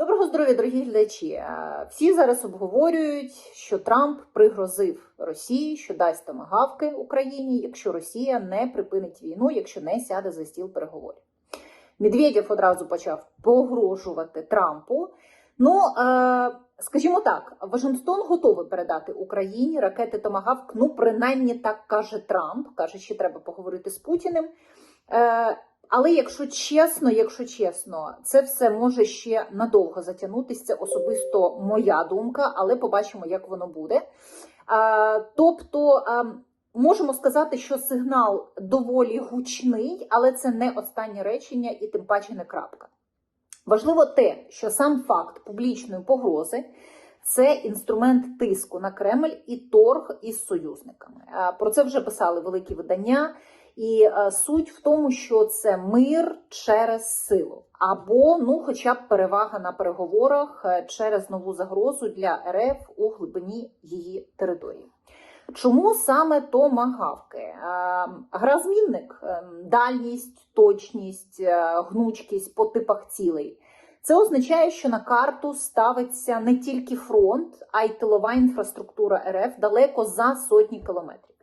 Доброго здоров'я, дорогі глядачі. Е, Всі зараз обговорюють, що Трамп пригрозив Росії, що дасть томагавки Україні, якщо Росія не припинить війну, якщо не сяде за стіл переговорів. Медведєв одразу почав погрожувати Трампу. Ну, е, скажімо так, Вашингтон готовий передати Україні ракети Томагавк. Ну, принаймні так каже Трамп. Каже, що треба поговорити з Путіним. Е, але якщо чесно, якщо чесно, це все може ще надовго затягнутися. Це особисто моя думка, але побачимо, як воно буде. Тобто можемо сказати, що сигнал доволі гучний, але це не останнє речення і тим паче не крапка. Важливо те, що сам факт публічної погрози. Це інструмент тиску на Кремль і торг із союзниками. Про це вже писали великі видання. І суть в тому, що це мир через силу, або ну, хоча б перевага на переговорах е, через нову загрозу для РФ у глибині її території. Чому саме томагавки? Е, Гразмінник, е, дальність, точність, е, гнучкість по типах цілей. Це означає, що на карту ставиться не тільки фронт, а й тилова інфраструктура РФ далеко за сотні кілометрів.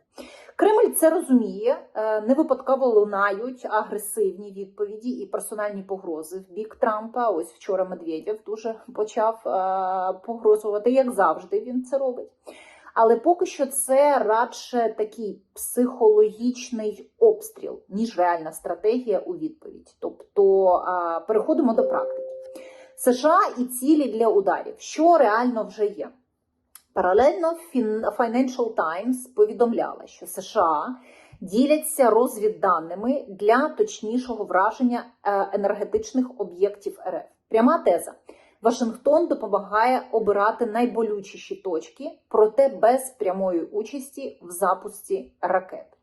Кремль це розуміє, е, не випадково лунають агресивні відповіді і персональні погрози в бік Трампа. Ось вчора Медведєв дуже почав е, погрозувати, як завжди він це робить. Але поки що це радше такий психологічний обстріл, ніж реальна стратегія у відповідь. Тобто е, переходимо до практики. США і цілі для ударів, що реально вже є. Паралельно Financial Times повідомляла, що США діляться розвідданими для точнішого враження е, енергетичних об'єктів РФ. Пряма теза. Вашингтон допомагає обирати найболючіші точки, проте без прямої участі в запуску ракет.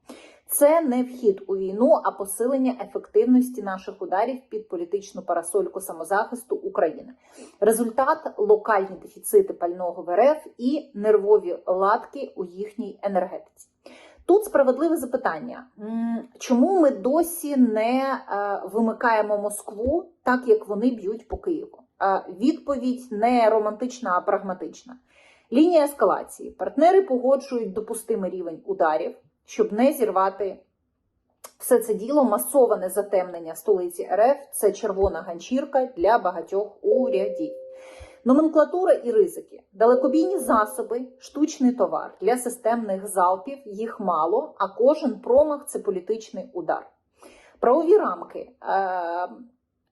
Це не вхід у війну, а посилення ефективності наших ударів під політичну парасольку самозахисту України. Результат локальні дефіцити пального в РФ і нервові латки у їхній енергетиці. Тут справедливе запитання: чому ми досі не е, вимикаємо Москву, так як вони б'ють по Києву? Е, Відповідь не романтична, а прагматична. Лінія ескалації. Партнери погоджують допустимий рівень ударів щоб не зірвати все це діло, масоване затемнення столиці РФ це червона ганчірка для багатьох урядів. Номенклатура і ризики, далекобійні засоби, штучний товар для системних залпів, їх мало, а кожен промах це політичний удар. Правові рамки. Е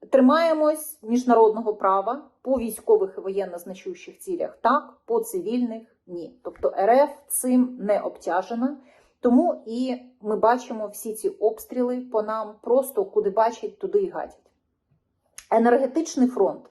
Тримаємось міжнародного права по військових і воєнно значущих цілях, так, по цивільних ні. Тобто РФ цим не обтяжена. Тому і ми бачимо всі ці обстріли по нам, просто куди бачать, туди і гадять. Енергетичний фронт.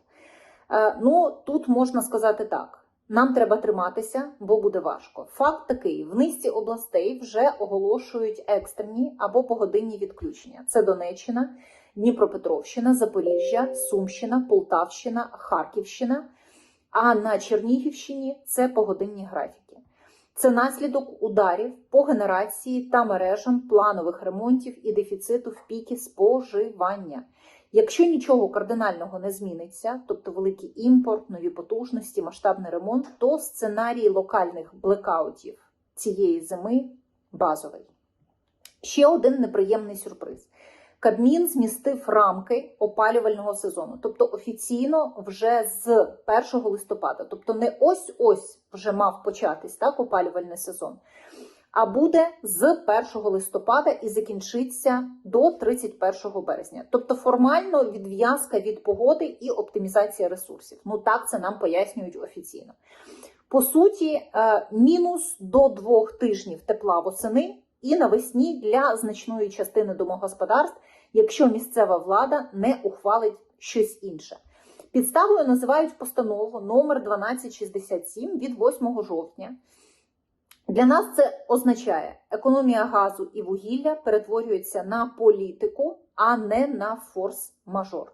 Е, ну, тут можна сказати так. Нам треба триматися, бо буде важко. Факт такий: в низці областей вже оголошують екстрені або погодинні відключення. Це Донеччина, Дніпропетровщина, Запоріжжя, Сумщина, Полтавщина, Харківщина. А на Чернігівщині це погодинні графіки. Це наслідок ударів по генерації та мережам планових ремонтів і дефіциту в піки споживання. Якщо нічого кардинального не зміниться, тобто великий імпорт, нові потужності, масштабний ремонт, то сценарій локальних блекаутів цієї зими базовий. Ще один неприємний сюрприз. Кабмін змістив рамки опалювального сезону, тобто офіційно вже з 1 листопада, тобто не ось-ось вже мав початись так опалювальний сезон, а буде з 1 листопада і закінчиться до 31 березня. Тобто формально відв'язка від погоди і оптимізація ресурсів. Ну так це нам пояснюють офіційно. По суті, е, мінус до двох тижнів тепла восени і навесні для значної частини домогосподарств, якщо місцева влада не ухвалить щось інше. Підставою називають постанову номер 1267 від 8 жовтня. Для нас це означає, економія газу і вугілля перетворюється на політику, а не на форс-мажор.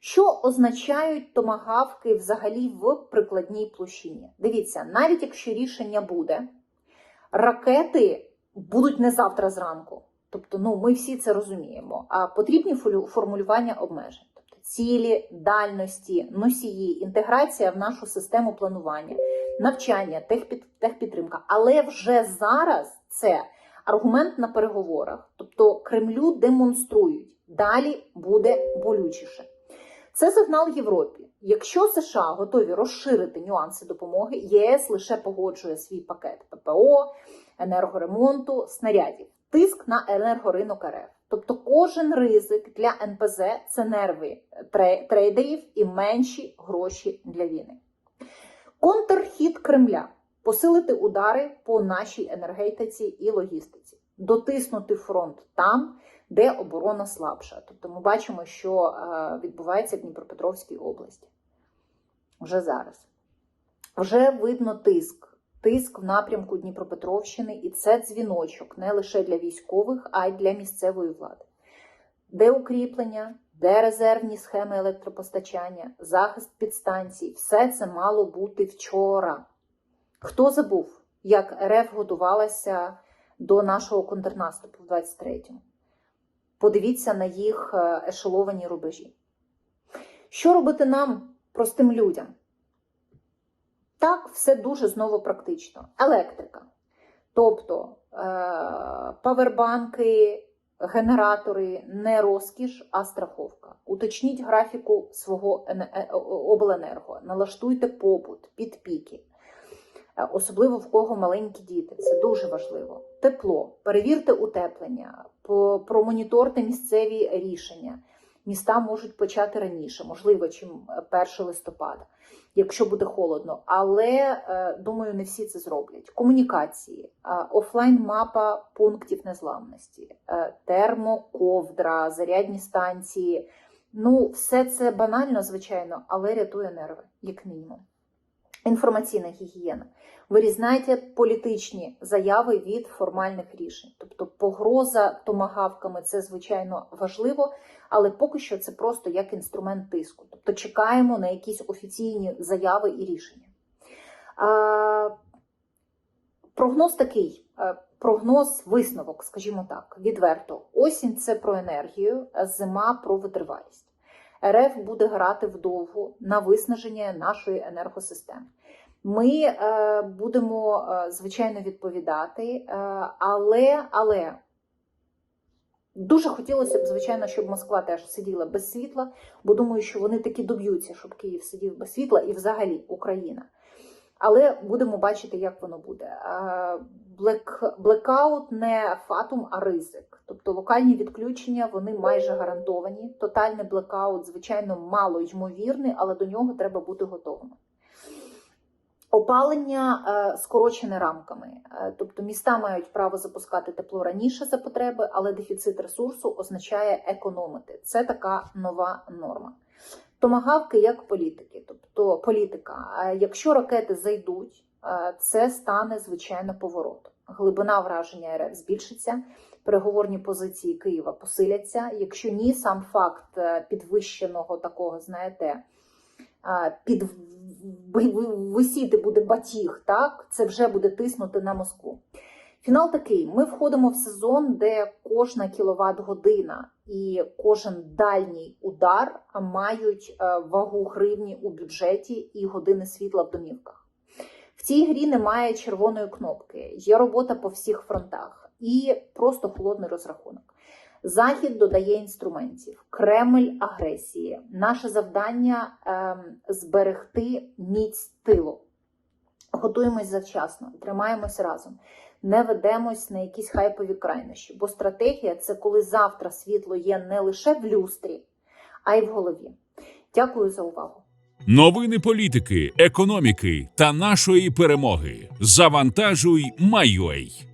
Що означають томагавки взагалі в прикладній площині? Дивіться, навіть якщо рішення буде, ракети будуть не завтра зранку. Тобто, ну ми всі це розуміємо. А потрібні формулювання обмежень. Тобто цілі, дальності, носії, інтеграція в нашу систему планування, навчання, техпід, техпідтримка. Але вже зараз це аргумент на переговорах. Тобто Кремлю демонструють, далі буде болючіше. Це сигнал Європі. Якщо США готові розширити нюанси допомоги, ЄС лише погоджує свій пакет ППО, енергоремонту, снарядів, тиск на енергоринок РФ. Тобто кожен ризик для НПЗ це нерви трейдерів і менші гроші для війни. Контрхід Кремля посилити удари по нашій енергетиці і логістиці, дотиснути фронт там, де оборона слабша. Тобто ми бачимо, що е, відбувається в Дніпропетровській області. Вже зараз. Вже видно тиск. Тиск в напрямку Дніпропетровщини, і це дзвіночок не лише для військових, а й для місцевої влади. Де укріплення, де резервні схеми електропостачання, захист підстанцій, все це мало бути вчора. Хто забув, як РФ готувалася до нашого контрнаступу в 23-му? Подивіться на їх е, ешеловані рубежі. Що робити нам, простим людям? Так, все дуже знову практично. Електрика. Тобто е- павербанки, генератори не розкіш, а страховка. Уточніть графіку свого е- обленерго, налаштуйте побут під піки. Е, Особливо в кого маленькі діти, це дуже важливо. Тепло, перевірте утеплення, промоніторте місцеві рішення. Міста можуть почати раніше, можливо, чим 1 листопада, якщо буде холодно. Але е, думаю, не всі це зроблять. Комунікації, е, офлайн-мапа пунктів незламності, е, термоковдра, зарядні станції. Ну, все це банально, звичайно, але рятує нерви, як мінімум. Інформаційна гігієна. Вирізняйте політичні заяви від формальних рішень. Тобто погроза томагавками це звичайно важливо, але поки що це просто як інструмент тиску. Тобто чекаємо на якісь офіційні заяви і рішення. А, прогноз такий. е, Прогноз висновок, скажімо так, відверто. Осінь це про енергію, зима про витривалість. РФ буде грати вдовго на виснаження нашої енергосистеми. Ми е, будемо, е, звичайно, відповідати, е, але, але дуже хотілося б, звичайно, щоб Москва теж сиділа без світла, бо думаю, що вони таки доб'ються, щоб Київ сидів без світла і взагалі Україна. Але будемо бачити, як воно буде. Блекаут не фатум, а ризик. Тобто локальні відключення вони майже гарантовані. Тотальний блекаут, звичайно, мало ймовірний, але до нього треба бути готовими. Опалення е, скорочене рамками, Е, тобто міста мають право запускати тепло раніше за потреби, але дефіцит ресурсу означає економити. Це така нова норма. Томагавки як політики, тобто політика. Е, Якщо ракети зайдуть, е, це стане звичайно поворотом. Глибина враження РФ збільшиться, переговорні позиції Києва посиляться. Якщо ні, сам факт е, підвищеного такого, знаєте, під ви- ви- висіти буде батіг, так це вже буде тиснути на Москву. Фінал такий: ми входимо в сезон, де кожна кіловат година і кожен дальній удар мають е, вагу гривні у бюджеті і години світла в домівках. В цій грі немає червоної кнопки, є робота по всіх фронтах і просто холодний розрахунок. Захід додає інструментів, Кремль агресії. Наше завдання ем, зберегти міць тилу. Готуємось завчасно, тримаємось разом, не ведемось на якісь хайпові крайнощі, бо стратегія це коли завтра світло є не лише в люстрі, а й в голові. Дякую за увагу. Новини політики, економіки та нашої перемоги. Завантажуй, Майой.